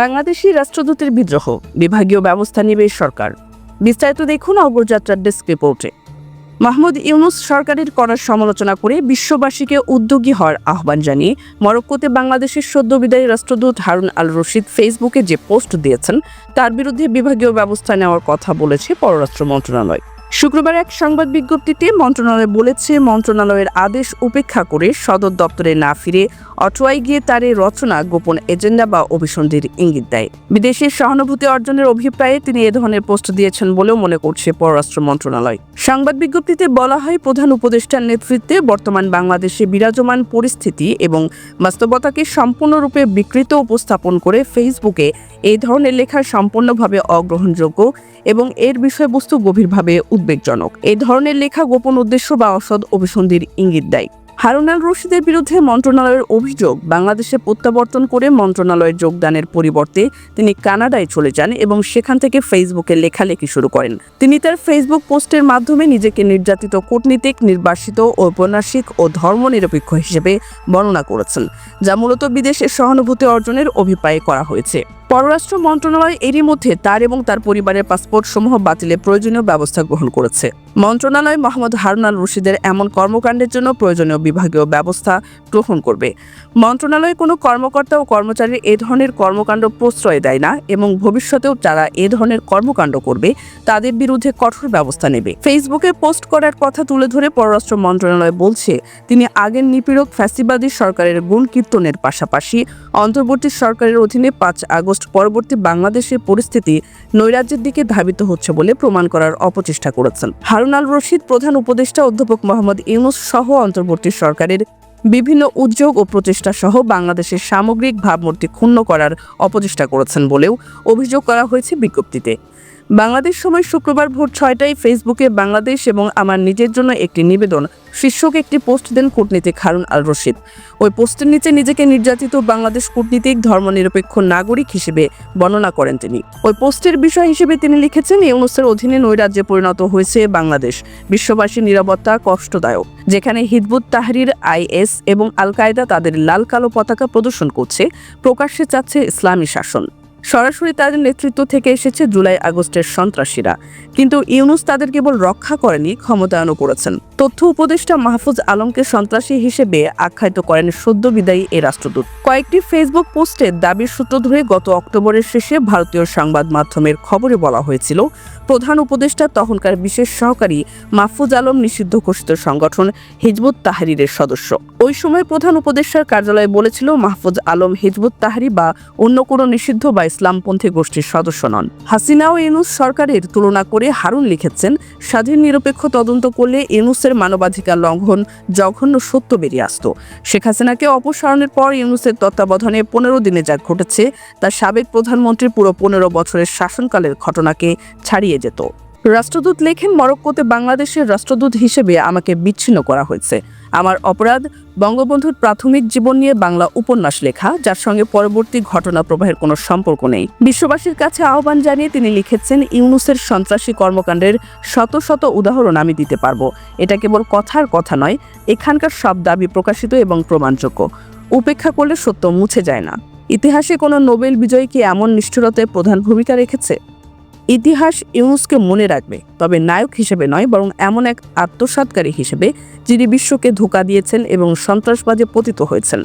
বাংলাদেশি রাষ্ট্রদূতের বিদ্রোহ, বিভাগীয় ব্যবস্থা নেবে সরকার। বিস্তারিত দেখুন অগ্রযাত্রার ডেস্ক রিপোর্টে। মাহমুদ ইউনুস সরকারের করার সমালোচনা করে বিশ্ববাসীকে উদ্যোগী হওয়ার আহ্বান জানিয়ে মরক্কোতে বাংলাদেশের সদ্য বিদায়ী রাষ্ট্রদূত হারুন আল রশিদ ফেসবুকে যে পোস্ট দিয়েছেন, তার বিরুদ্ধে বিভাগীয় ব্যবস্থা নেওয়ার কথা বলেছে পররাষ্ট্র মন্ত্রণালয়। শুক্রবার এক সংবাদ বিজ্ঞপ্তিতে মন্ত্রণালয় বলেছে, মন্ত্রণালয়ের আদেশ উপেক্ষা করে সদর দপ্তরে না ফিরে অটোয়ায় গিয়ে তার এই রচনা গোপন এজেন্ডা বা অভিসন্ধির ইঙ্গিত দেয়। বিদেশের সহানুভূতি অর্জনের অভিপ্রায়ে তিনি এ ধরনের পোস্ট দিয়েছেন বলেও মনে করছে পররাষ্ট্র মন্ত্রণালয়। সংবাদ বিজ্ঞপ্তিতে বলা হয়, প্রধান উপদেষ্টার নেতৃত্বে বর্তমান বাংলাদেশে বিরাজমান পরিস্থিতি এবং বাস্তবতাকে সম্পূর্ণরূপে বিকৃত উপস্থাপন করে ফেসবুকে এই ধরনের লেখা সম্পূর্ণভাবে অগ্রহণযোগ্য এবং এর বিষয়বস্তু গভীরভাবে উদ্বেগজনক। এই ধরনের লেখা গোপন উদ্দেশ্য বা অসৎ অভিসন্ধির ইঙ্গিত দেয়। হারুন আল রশিদের বিরুদ্ধে মন্ত্রণালয়ের অভিযোগ। বাংলাদেশে প্রত্যাবর্তন করে মন্ত্রণালয়ে যোগদানের পরিবর্তে তিনি কানাডায় চলে যান এবং সেখান থেকে ফেসবুকে লেখালেখি শুরু করেন। তিনি তার ফেসবুক পোস্টের মাধ্যমে নিজেকে নির্যাতিত কূটনীতিক, নির্বাসিত, ঔপন্যাসিক ও ধর্মনিরপেক্ষ হিসেবে বর্ণনা করেছেন, যা মূলত বিদেশের সহানুভূতি অর্জনের অভিপ্রায় করা হয়েছে। পররাষ্ট্র মন্ত্রণালয় এরই মধ্যে তার এবং তার পরিবারের পাসপোর্ট সমূহ বাতিলে প্রয়োজনীয় ব্যবস্থা গ্রহণ করেছে। মন্ত্রণালয় মোহাম্মদ হারুন আল রশিদের এমন কর্মকাণ্ডের জন্য প্রয়োজনীয় বিভাগীয় ব্যবস্থা গ্রহণ করবে। মন্ত্রণালয় কোনো কর্মকর্তা ও কর্মচারীর এ ধরনের কর্মকাণ্ড প্রশ্রয় দেয় না এবং ভবিষ্যতেও যারা এ ধরনের কর্মকাণ্ড করবে, তাদের বিরুদ্ধে কঠোর ব্যবস্থা নেবে। ফেসবুকে পোস্ট করার কথা তুলে ধরে পররাষ্ট্র মন্ত্রণালয় বলছে, তিনি আগের নিপীড়ক ফ্যাসিবাদী সরকারের গুণ কীর্তনের পাশাপাশি অন্তর্বর্তী সরকারের অধীনে পাঁচ আগস্ট পরবর্তী বাংলাদেশের পরিস্থিতি নৈরাজ্যের দিকে ধাবিত হচ্ছে বলে প্রমাণ করার অপচেষ্টা করেছেন। হারুন আল রশিদ, প্রধান উপদেষ্টা অধ্যাপক মোহাম্মদ ইউনুস সহ অন্তর্বর্তী সরকারের বিভিন্ন উদ্যোগ ও প্রচেষ্টা সহ বাংলাদেশের সামগ্রিক ভাবমূর্তি ক্ষুণ্ণ করার অপচেষ্টা করেছেন বলেও অভিযোগ করা হয়েছে বিজ্ঞপ্তিতে। বাংলাদেশ সময় শুক্রবার ভোর ছয়টায় ফেসবুকে বাংলাদেশ এবং আমার নিজের জন্য একটি নিবেদন। শীর্ষক একটি পোস্ট দেন কূটনীতিক হারুন আল রশিদ। ওই পোস্টের নিচে নিজেকে নির্যাতিত বাংলাদেশ কূটনীতিক, ধর্মনিরপেক্ষ নাগরিক হিসেবে বর্ণনা করেন তিনি। ওই পোস্টের বিষয় হিসেবে তিনি লিখেছেন এই ইউনুসের অধীনে নৈরাজ্যে পরিণত হয়েছে বাংলাদেশ। বিশ্ববাসীর নিরাপত্তা কষ্টদায়ক, যেখানে হিজবুত তাহরির, আইএস এবং আল কায়দা তাদের লাল কালো পতাকা প্রদর্শন করছে, প্রকাশ্যে চাচ্ছে ইসলামী শাসন। সরাসরি তাদের নেতৃত্ব থেকে এসেছে জুলাই আগস্টের সন্ত্রাসীরা। কিন্তু ইউনুস তাদের কেবল রক্ষা করেনি, ক্ষমতায়নও করেছেন। তথ্য উপদেষ্টা মাহফুজ আলমকে সন্ত্রাসী হিসেবে আখ্যায়িত করেন সদ্য বিদায়ী এই রাষ্ট্রদূত। কয়েকটি ফেসবুক পোস্টে দাবির সূত্র ধরে গত অক্টোবরের শেষে ভারতীয় সংবাদ মাধ্যমের খবরে বলা হয়েছিল, প্রধান উপদেষ্টা তখনকার বিশেষ সহকারী মাহফুজ আলম নিষিদ্ধ ঘোষিত সংগঠন হিজবুত তাহরিরের সদস্য। ওই সময় প্রধান উপদেষ্টার কার্যালয় বলেছিল, মাহফুজ আলম হিজবুত তাহরি বা অন্য কোনো নিষিদ্ধ বা ইসলামপন্থী গোষ্ঠীর সদস্য নন। হাসিনা ও ইউনুস সরকারের তুলনা করে হারুন লিখেছেন, স্বাধীন নিরপেক্ষ তদন্ত করলে ইউনুসের মানবাধিকার লঙ্ঘন জঘন্য সত্য বেরিয়ে আসত। শেখ হাসিনাকে অপসারণের পর ইউনুসের তত্ত্বাবধানে পনেরো দিনে যা ঘটেছে, তা সাবেক প্রধানমন্ত্রীর পুরো পনেরো বছরের শাসনকালের ঘটনাকে ছাড়িয়ে যেত। রাষ্ট্রদূত লেখেন, মরক্কোতে বাংলাদেশের রাষ্ট্রদূত হিসেবে আমাকে বিচ্ছিন্ন করা হয়েছে। আমার অপরাধ, বঙ্গবন্ধুর প্রাথমিক জীবন নিয়ে বাংলা উপন্যাস লেখা, যার সঙ্গে পরবর্তী ঘটনা প্রবাহের কোনো সম্পর্ক নেই। বিশ্ববাসীর কাছে আহ্বান জানিয়ে তিনি লিখেছেন, ইউনুসের সন্ত্রাসী কর্মকাণ্ডের শত শত উদাহরণ আমি দিতে পারব। এটা কেবল কথার কথা নয়, এখানকার সব দাবি প্রকাশিত এবং প্রমাণযোগ্য। উপেক্ষা করলে সত্য মুছে যায় না। ইতিহাসে কোনো নোবেল বিজয়ী কি এমন নিষ্ঠুরতায় প্রধান ভূমিকা রেখেছে? ইতিহাস ইউনুসকে মনে রাখবে, তবে নায়ক হিসেবে নয়, বরং এমন এক আত্মসাতকারী হিসেবে যিনি বিশ্বকে ধোকা দিয়েছেন এবং সন্ত্রাসবাদে পতিত হয়েছেন।